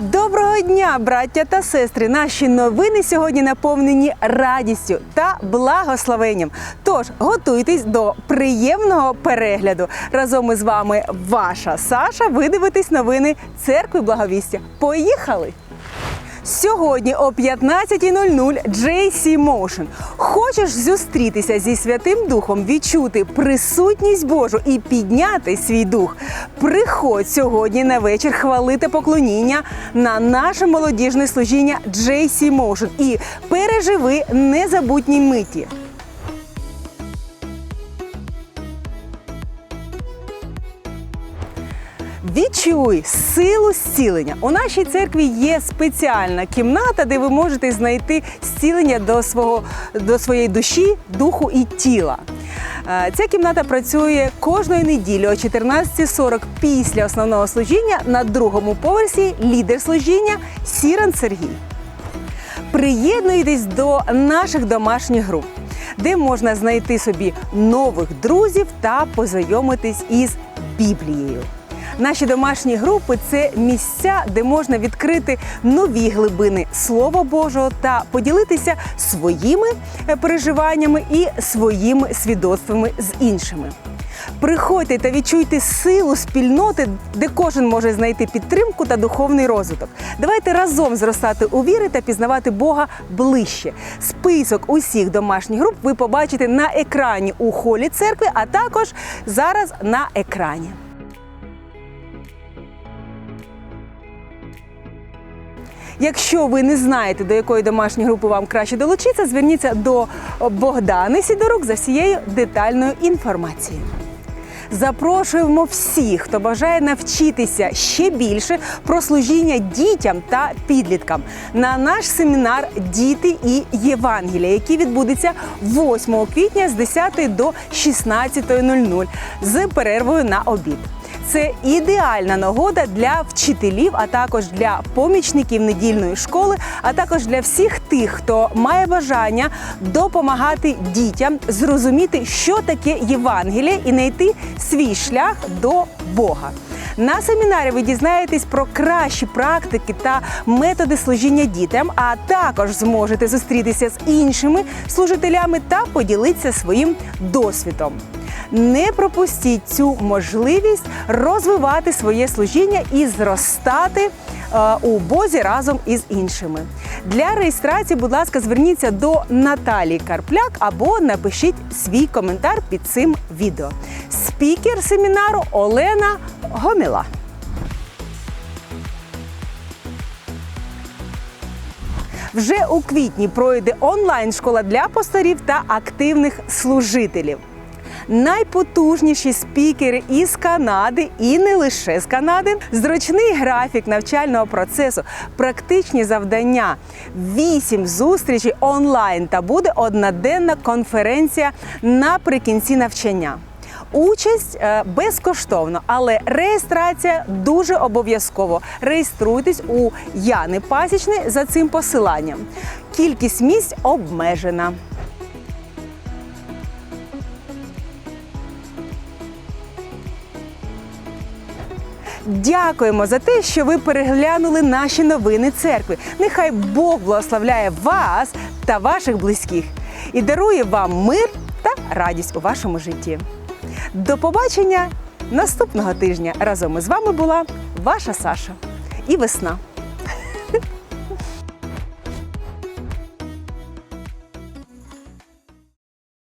Доброго дня, браття та сестри! Наші новини сьогодні наповнені радістю та благословенням. Тож готуйтесь до приємного перегляду. Разом із вами ваша Саша. Ви дивитесь новини церкви благовістя. Поїхали! Сьогодні о 15.00 JC Motion. Хочеш зустрітися зі Святим Духом, відчути присутність Божу і підняти свій дух. Приходь сьогодні на вечір хвалити поклоніння на наше молодіжне служіння JC Motion і переживи незабутні миті. Відчуй силу зцілення. У нашій церкві є спеціальна кімната, де ви можете знайти зцілення до свого до своєї душі, духу і тіла. Е, Ця кімната працює кожної неділі о 14.40 після основного служіння на другому поверсі лідер служіння Сіран Сергій. Приєднуйтесь до наших домашніх груп, де можна знайти собі нових друзів та познайомитись із Біблією. Наші домашні групи це місця, де можна відкрити нові глибини Слова Божого та поділитися своїми е, переживаннями і своїми свідоцтвами з іншими. Приходьте та відчуйте силу спільноти, де кожен може знайти підтримку та духовний розвиток. Давайте разом зростати у віри та пізнавати Бога ближче. Список усіх домашніх груп ви побачите на екрані у холі церкви, а також зараз на екрані. Якщо ви не знаєте, до якої домашньої групи вам краще долучитися, зверніться до Богдани Сідорук за всією детальною інформацією. Запрошуємо всіх, хто бажає навчитися ще більше про служіння дітям та підліткам на наш семінар Діти і Євангелія, який відбудеться 8 квітня з 10 до 16.00 з перервою на обід. Це ідеальна нагода для вчителів, а також для помічників недільної школи, а також для всіх тих, хто має бажання допомагати дітям зрозуміти, що таке Євангеліє, і знайти свій шлях до Бога. На семінарі ви дізнаєтесь про кращі практики та методи служіння дітям, а також зможете зустрітися з іншими служителями та поділитися своїм досвідом. Не пропустіть цю можливість розвивати своє служіння і зростати е, у Бозі разом із іншими. Для реєстрації, будь ласка, зверніться до Наталії Карпляк або напишіть свій коментар під цим відео. Спікер семінару Олена Гоміла. Вже у квітні пройде онлайн-школа для пасторів та активних служителів. Найпотужніші спікери із Канади і не лише з Канади, зручний графік навчального процесу, практичні завдання, вісім зустрічей онлайн та буде одноденна конференція наприкінці навчання. Участь е, безкоштовно, але реєстрація дуже обов'язково. Реєструйтесь у Яни Пасічний за цим посиланням. Кількість місць обмежена. Дякуємо за те, що ви переглянули наші новини церкви. Нехай Бог благословляє вас та ваших близьких і дарує вам мир та радість у вашому житті. До побачення наступного тижня. Разом із вами була ваша Саша і весна.